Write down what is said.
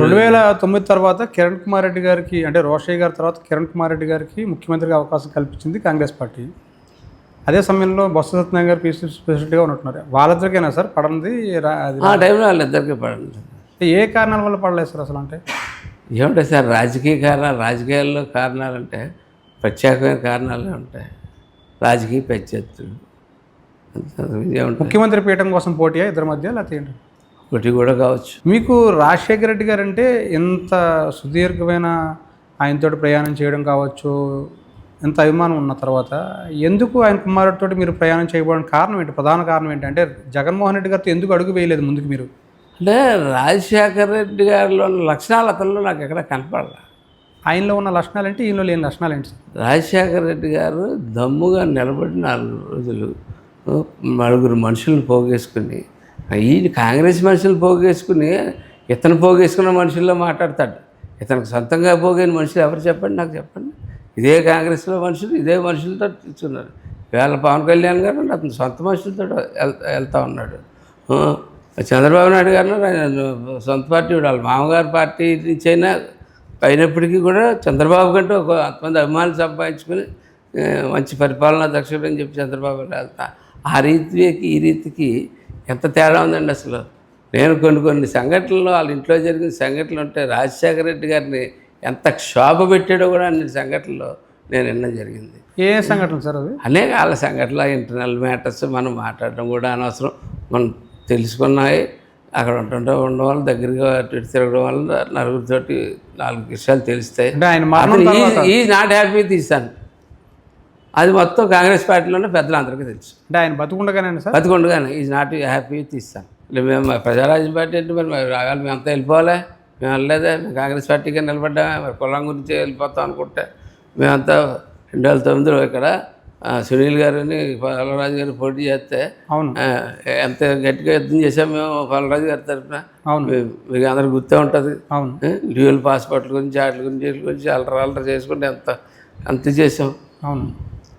రెండు వేల తొమ్మిది తర్వాత కిరణ్ కుమార్ రెడ్డి గారికి అంటే రోషయ్య గారి తర్వాత కిరణ్ కుమార్ రెడ్డి గారికి ముఖ్యమంత్రిగా అవకాశం కల్పించింది కాంగ్రెస్ పార్టీ. అదే సమయంలో బొత్స సత్యనారాయణ గారు పీసీ ప్రెసిడెంట్గా ఉంటున్నారు వాళ్ళిద్దరికైనా సార్? పడంది అది ఆ టైంలో వాళ్ళిద్దరికీ పడండి ఏ కారణాల వల్ల పడలేదు సార్ అసలు అంటే? ఏముంటాయి సార్ రాజకీయ కారణాలు రాజకీయాల్లో కారణాలు అంటే ప్రత్యేకమైన కారణాలే ఉంటాయి. రాజకీయ ప్రత్యర్థులు. ముఖ్యమంత్రి పీఠం కోసం పోటీయా ఇద్దరి మధ్య? లేకపోతే ఏంటి? ఒకటి కూడా కావచ్చు. మీకు రాజశేఖర రెడ్డి గారు అంటే ఎంత సుదీర్ఘమైన ఆయనతోటి ప్రయాణం చేయడం కావచ్చు ఎంత అభిమానం ఉన్న తర్వాత ఎందుకు ఆయన కుమారుడితో మీరు ప్రయాణం చేయబోవడానికి కారణం ఏంటి? ప్రధాన కారణం ఏంటంటే జగన్మోహన్ రెడ్డి గారితో ఎందుకు అడుగు వేయలేదు ముందుకు మీరు? అంటే రాజశేఖర రెడ్డి గారిలో ఉన్న లక్షణాలు అతనిలో నాకు ఎక్కడ కనపడాల. ఆయనలో ఉన్న లక్షణాలు ఏంటి ఈయనలో లేని లక్షణాలు ఏంటి రాజశేఖర రెడ్డి గారు దమ్ముగా నిలబడి నాలుగు రోజులు నలుగురు మనుషులను పోగేసుకుని ఈ కాంగ్రెస్ మనుషులు పోగేసుకుని ఇతను పోగేసుకున్న మనుషుల్లో మాట్లాడతాడు. ఇతనికి సొంతంగా పోగైన మనుషులు ఎవరు చెప్పండి? నాకు చెప్పండి. ఇదే కాంగ్రెస్లో మనుషులు ఇదే మనుషులతో కూర్చున్నారు ఇవాళ పవన్ కళ్యాణ్ గారు అతను సొంత మనుషులతో వెళ్తా ఉన్నాడు. చంద్రబాబు నాయుడు గారు ఆయన సొంత పార్టీ వాళ్ళ మామగారు పార్టీ నుంచి అయినా అయినప్పటికీ కూడా చంద్రబాబు కంటే ఒక కొంతమంది అభిమానులు సంపాదించుకుని మంచి పరిపాలన దక్షుడు అని చెప్పి చంద్రబాబు వెళ్తా. ఆ రీతికి ఈ రీతికి ఎంత తేడా ఉందండి అసలు? నేను కొన్ని కొన్ని సంఘటనలు వాళ్ళ ఇంట్లో జరిగిన సంఘటనలు ఉంటే రాజశేఖర రెడ్డి గారిని ఎంత క్షోభ పెట్టాడో కూడా అన్ని సంఘటనలు నేను వినడం జరిగింది. ఏ సంఘటన సార్ అది అనేక వాళ్ళ సంఘటనలు ఇంటర్నల్ మ్యాటర్స్ మనం మాట్లాడడం కూడా అనవసరం. మనం తెలుసుకున్నాయి. అక్కడ ఉంటుంటే ఉండడం వల్ల దగ్గరగా తిరగడం వల్ల నలుగురితోటి నాలుగు విషయాలు తెలుస్తాయి. ఈ నాట్ హ్యాపీ తీశాను. అది మొత్తం కాంగ్రెస్ పార్టీలోనే పెద్దలందరికీ తెలుసు. అంటే ఆయన బతుకుండగానే సార్? బతికొండగానే. ఈజ్ నాట్ హ్యాపీ తీస్తాను మేము ప్రజారాజ్యం పార్టీ అంటే మరి రాగాలి మేము అంతా వెళ్ళిపోవాలా. మేము వెళ్ళలేదే. మేము కాంగ్రెస్ పార్టీకి వెళ్ళిపడ్డామే మరి కులం గురించి వెళ్ళిపోతాం అనుకుంటే మేమంతా రెండు వేల తొమ్మిదిలో ఇక్కడ సునీల్ గారిని పల్లరాజు గారు పోటీ చేస్తే అవును. ఎంత గట్టిగా యుద్ధం చేసాం మేము పల్లరాజు గారి తరఫున అవును. మీకు అందరికి గుర్తే ఉంటుంది. అవును. డ్యూయల్ పాస్పోర్ట్ల గురించి వాటి గురించి వీటి గురించి అల్లరి అల్లరి చేసుకుంటే ఎంత అంత చేసాం అవును.